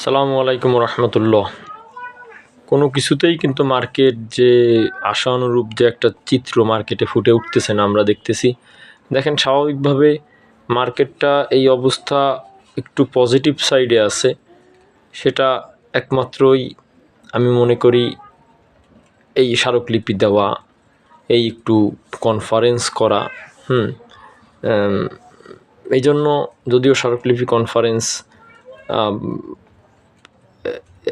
আসসালামু আলাইকুম রহমতুল্লাহ। কোনো কিছুতেই কিন্তু মার্কেট যে আশা অনুরূপ যে একটা চিত্র মার্কেটে ফুটে উঠতেছে না আমরা দেখতেছি। দেখেন স্বাভাবিকভাবে মার্কেটটা এই অবস্থা একটু পজিটিভ সাইডে আছে। সেটা একমাত্রই আমি মনে করি এই স্মারকলিপি দেওয়া, এই একটু কনফারেন্স করা, হুম এই জন্য যদিও স্মারকলিপি কনফারেন্স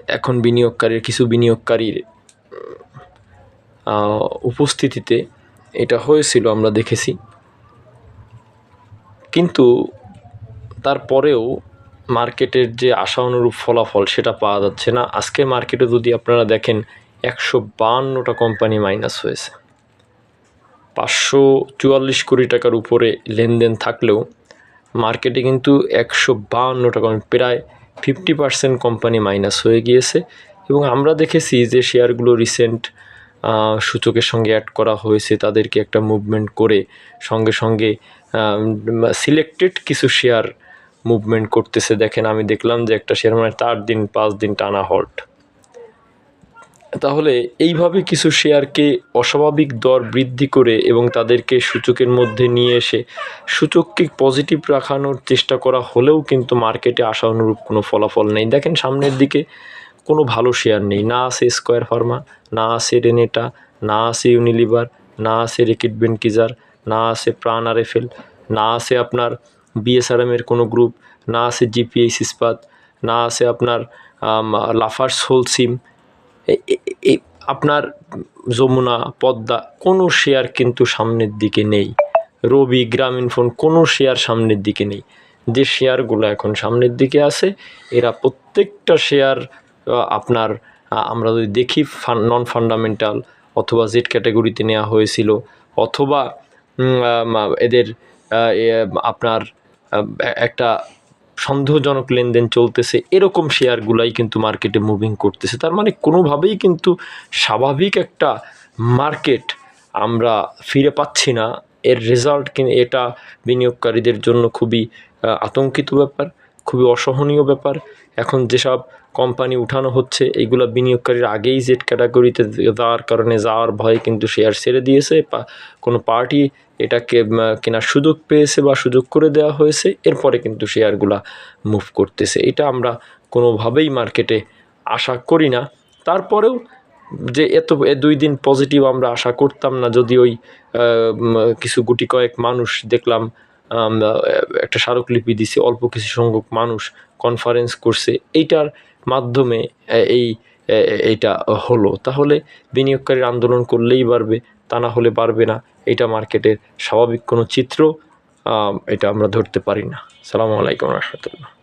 এখন বিনিয়োগকারীর, কিছু বিনিয়োগকারীর উপস্থিতিতে এটা হয়েছিল, আমরা দেখেছি। কিন্তু তারপরেও মার্কেটের যে আশা অনুরূপ ফলাফল, সেটা পাওয়া যাচ্ছে না। আজকে মার্কেটে যদি আপনারা দেখেন, একশো বাহান্নটা কোম্পানি মাইনাস হয়েছে। পাঁচশো চুয়াল্লিশ কোটি টাকার উপরে লেনদেন থাকলেও মার্কেটে কিন্তু একশো বাহান্ন টাকা প্রায় ফিফটি পার্সেন্ট কোম্পানি মাইনাস হয়ে গিয়েছে এবং আমরা দেখেছি যে শেয়ারগুলো রিসেন্ট সূচকের সঙ্গে অ্যাড করা হয়েছে, তাদেরকে একটা মুভমেন্ট করে সঙ্গে সঙ্গে সিলেক্টেড কিছু শেয়ার মুভমেন্ট করতেছে। দেখেন আমি দেখলাম যে একটা শেয়ার মানে চার দিন, পাঁচ দিন টানা হল্ট তাহলে এইভাবে কিছু শেয়ারকে অস্বাভাবিক দর বৃদ্ধি করে এবং তাদেরকে সূচকের মধ্যে নিয়ে এসে সূচককে পজিটিভ রাখানোর চেষ্টা করা হলেও কিন্তু মার্কেটে আশা অনুরূপ কোনো ফলাফল নেই। দেখেন সামনের দিকে কোনো ভালো শেয়ার নেই। না আছে স্কোয়ার ফার্মা না আছে রেনেটা না আছে ইউনিলিভার না আছে রেকিট বেনকিজার না আছে প্রাণ আর আরএফএল না আছে আপনার বিএসআরএমের কোনো গ্রুপ না আছে জিপিএইচ ইস্পাত না আছে আপনার লাফার্স হোলসিম আপনার যমুনা, পদ্মা, কোনো শেয়ার কিন্তু সামনের দিকে নেই। রবি, গ্রামীণ ফোন কোনো শেয়ার সামনের দিকে নেই। যে শেয়ারগুলো এখন সামনের দিকে আছে, এরা প্রত্যেকটা শেয়ার আপনার আমরা যদি দেখি নন ফান্ডামেন্টাল অথবা জেড ক্যাটাগরিতে নেওয়া হয়েছিল, অথবা এদের আপনার একটা সন্দেহজনক লেনদেন চলতেছে, এরকম শেয়ারগুলাই কিন্তু মার্কেটে মুভিং করতেছে। তার মানে কোনোভাবেই কিন্তু স্বাভাবিক একটা মার্কেট আমরা ফিরে পাচ্ছি না। এর রেজাল্ট কিন্তু এটা বিনিয়োগকারীদের জন্য খুবই আতঙ্কিত ব্যাপার। খুবই অসহনীয় ব্যাপার। এখন যেসব কোম্পানি উঠানো হচ্ছে এইগুলো বিনিয়োগকারীর আগেই জেড ক্যাটাগরিতে যাওয়ার কারণে যাওয়ার ভয়ে কিন্তু শেয়ার ছেড়ে দিয়েছে বা কোনো পার্টি এটাকে কেনার সুযোগ পেয়েছে বা সুযোগ করে দেওয়া হয়েছে, এরপরে কিন্তু শেয়ারগুলা মুভ করতেছে। এটা আমরা কোনোভাবেই মার্কেটে আশা করি না। তারপরেও যে এত দুই দিন পজিটিভ আমরা আশা করতাম না, যদি ওই কিছু গুটি কয়েক মানুষ দেখলাম একটা স্মারকলিপি দিছে, অল্প কিছু সংখ্যক মানুষ কনফারেন্স করছে। এইটার মাধ্যমে এই এইটা হলো। তাহলে বিনিয়োগকারীর আন্দোলন করলেই বাড়বে, তা না হলে পারবে না। এটা মার্কেটের স্বাভাবিক কোনো চিত্র এটা আমরা ধরতে পারি না। সালামু আলাইকুম রহমতুল্লাহ।